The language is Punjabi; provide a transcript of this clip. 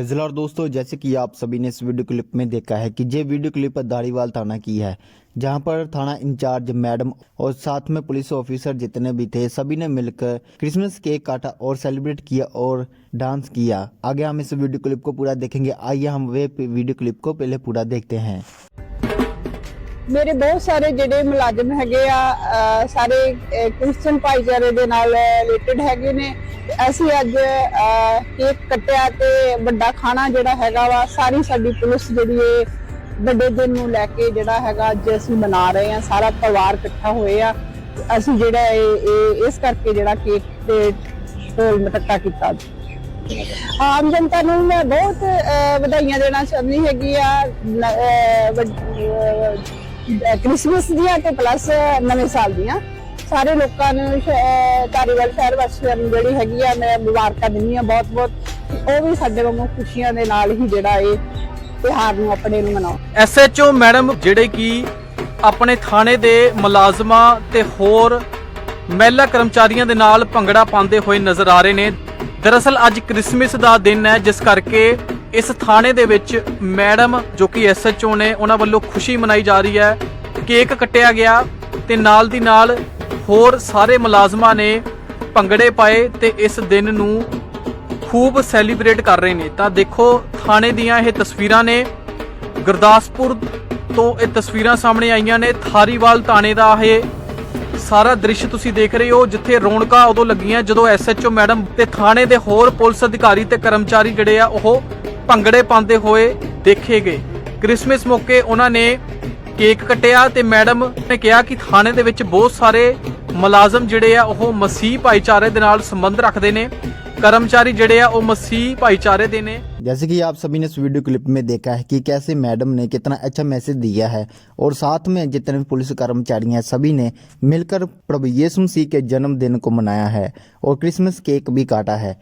प्रेजल और दोस्तों, जैसे कि आप सभी ने इस वीडियो क्लिप में देखा है कि ये वीडियो क्लिप दाड़ीवाल थाना की है, जहाँ पर थाना इंचार्ज मैडम और साथ में पुलिस ऑफिसर जितने भी थे, सभी ने मिलकर क्रिसमस केक काटा और सेलिब्रेट किया और डांस किया। आगे हम इस वीडियो क्लिप को पूरा देखेंगे। आइए हम वे वीडियो क्लिप को पहले पूरा देखते हैं। ਮੇਰੇ ਬਹੁਤ ਸਾਰੇ ਜਿਹੜੇ ਮੁਲਾਜ਼ਮ ਹੈਗੇ ਆ ਸਾਰੇ, ਅਹ ਕ੍ਰਿਸਚੀਅਨ ਭਾਈਚਾਰੇ ਦੇ ਨਾਲ ਰਿਲੇਟਡ ਹੈਗੇ ਨੇ। ਅਸੀਂ ਅੱਜ ਕੇਕ ਕੱਟਿਆ ਤੇ ਵੱਡਾ ਖਾਣਾ ਜਿਹੜਾ ਹੈਗਾ ਵਾ, ਸਾਰੀ ਸਾਡੀ ਪੁਲਿਸ ਜਿਹੜੀ ਏ, ਵੱਡੇ ਦਿਨ ਨੂੰ ਲੈ ਕੇ ਜਿਹੜਾ ਹੈਗਾ ਅੱਜ ਅਸੀਂ ਮਨਾ ਰਹੇ ਆ, ਸਾਰਾ ਪਰਿਵਾਰ ਇਕੱਠਾ ਹੋਏ ਆ। ਅਸੀਂ ਜਿਹੜਾ ਇਹ ਇਸ ਕਰਕੇ ਜਿਹੜਾ ਕੇਕ ਤੇ ਢੋਲ ਮਟਕਾ ਕੀਤਾ। ਆਮ ਜਨਤਾ ਨੂੰ ਮੈਂ ਬਹੁਤ ਵਧਾਈਆਂ ਦੇਣਾ ਚਾਹੁੰਦੀ ਹੈਗੀ ਆ ਕ੍ਰਿਸਮਸ ਦੀਆਂ ਤੇ ਪਲੱਸ ਨਵੇਂ ਸਾਲ ਦੀਆਂ। ਸਾਰੇ ਲੋਕਾਂ ਨੂੰ ਧਾਰੀਵਾਲ ਸ਼ਹਿਰ ਵਾਸੀਆਂ ਨੂੰ ਜਿਹੜੀ ਹੈਗੀ ਆ, ਮੈਂ ਮੁਬਾਰਕਾਂ ਦਿੰਦੀ ਆ ਬਹੁਤ ਬਹੁਤ ਉਹ ਵੀ ਸਾਡੇ ਵਾਂਗੂ ਖੁਸ਼ੀਆਂ ਦੇ ਨਾਲ ਹੀ ਜਿਹੜਾ ਇਹ ਤਿਉਹਾਰ ਨੂੰ ਆਪਣੇ ਨੂੰ ਮਨਾਓ ਐਸਐਚਓ ਮੈਡਮ, ਜਿਹੜੇ ਕਿ ਆਪਣੇ ਥਾਣੇ ਦੇ ਮੁਲਾਜ਼ਮਾਂ ਤੇ ਹੋਰ ਮਹਿਲਾ ਕਰਮਚਾਰੀਆਂ ਦੇ ਨਾਲ ਭੰਗੜਾ ਪਾਉਂਦੇ ਹੋਏ ਨਜ਼ਰ ਆ ਰਹੇ ਨੇ। ਦਰਅਸਲ ਅੱਜ ਕ੍ਰਿਸਮਸ ਦਾ ਦਿਨ ਹੈ, ਜਿਸ ਕਰਕੇ ਇਸ ਥਾਣੇ ਦੇ ਵਿੱਚ ਮੈਡਮ ਜੋ ਕਿ ਐਸਐਚਓ ਨੇ, ਉਹਨਾਂ ਵੱਲੋਂ ਖੁਸ਼ੀ ਮਨਾਈ ਜਾ ਰਹੀ ਹੈ। ਕੇਕ ਕੱਟਿਆ ਗਿਆ ਤੇ ਨਾਲ ਦੀ ਨਾਲ ਹੋਰ ਸਾਰੇ ਮੁਲਾਜ਼ਮਾਂ ਨੇ ਭੰਗੜੇ ਪਾਏ ਤੇ ਇਸ ਦਿਨ ਨੂੰ ਖੂਬ ਸੈਲੀਬ੍ਰੇਟ ਕਰ ਰਹੇ ਨੇ। ਤਾਂ ਦੇਖੋ, ਥਾਣੇ ਦੀਆਂ ਇਹ ਤਸਵੀਰਾਂ ਨੇ। ਗੁਰਦਾਸਪੁਰ ਤੋਂ ਇਹ ਤਸਵੀਰਾਂ ਸਾਹਮਣੇ ਆਈਆਂ ਨੇ। ਥਾਰੀਵਾਲ ਥਾਣੇ ਦਾ ਇਹ ਸਾਰਾ ਦ੍ਰਿਸ਼ ਤੁਸੀਂ ਦੇਖ ਰਹੇ ਹੋ, ਜਿੱਥੇ ਰੌਣਕਾਂ ਉਦੋਂ ਲੱਗੀਆਂ ਜਦੋਂ ਐਸਐਚਓ ਮੈਡਮ ਤੇ ਥਾਣੇ ਦੇ ਹੋਰ ਪੁਲਿਸ ਅਧਿਕਾਰੀ ਤੇ ਕਰਮਚਾਰੀ ਜਿਹੜੇ ਆ, ਉਹ ਭੰਗੜੇ ਪਾਉਂਦੇ ਹੋਏ ਦੇਖੇ ਗਏ। ਕ੍ਰਿਸਮਸ ਮੌਕੇ ਉਹਨਾਂ ਨੇ ਕੇਕ ਕੱਟਿਆ ਤੇ ਮੈਡਮ ਨੇ ਕਿਹਾ ਕਿ ਥਾਣੇ ਦੇ ਵਿੱਚ ਬਹੁਤ ਸਾਰੇ ਮੁਲਾਜ਼ਮ ਜਿਹੜੇ ਆ, ਉਹ ਮਸੀਹ ਭਾਈਚਾਰੇ ਦੇ ਨਾਲ ਸੰਬੰਧ ਰੱਖਦੇ ਨੇ। कर्मचारी जड़े है वो मसीह भाईचारे देने जैसे कि आप सभी ने इस वीडियो क्लिप में देखा है कि कैसे मैडम ने कितना अच्छा मैसेज दिया है और साथ में जितने भी पुलिस कर्मचारी हैं, सभी ने मिलकर प्रभु यीशु मसीह के जन्मदिन को मनाया है और क्रिसमस केक भी काटा है।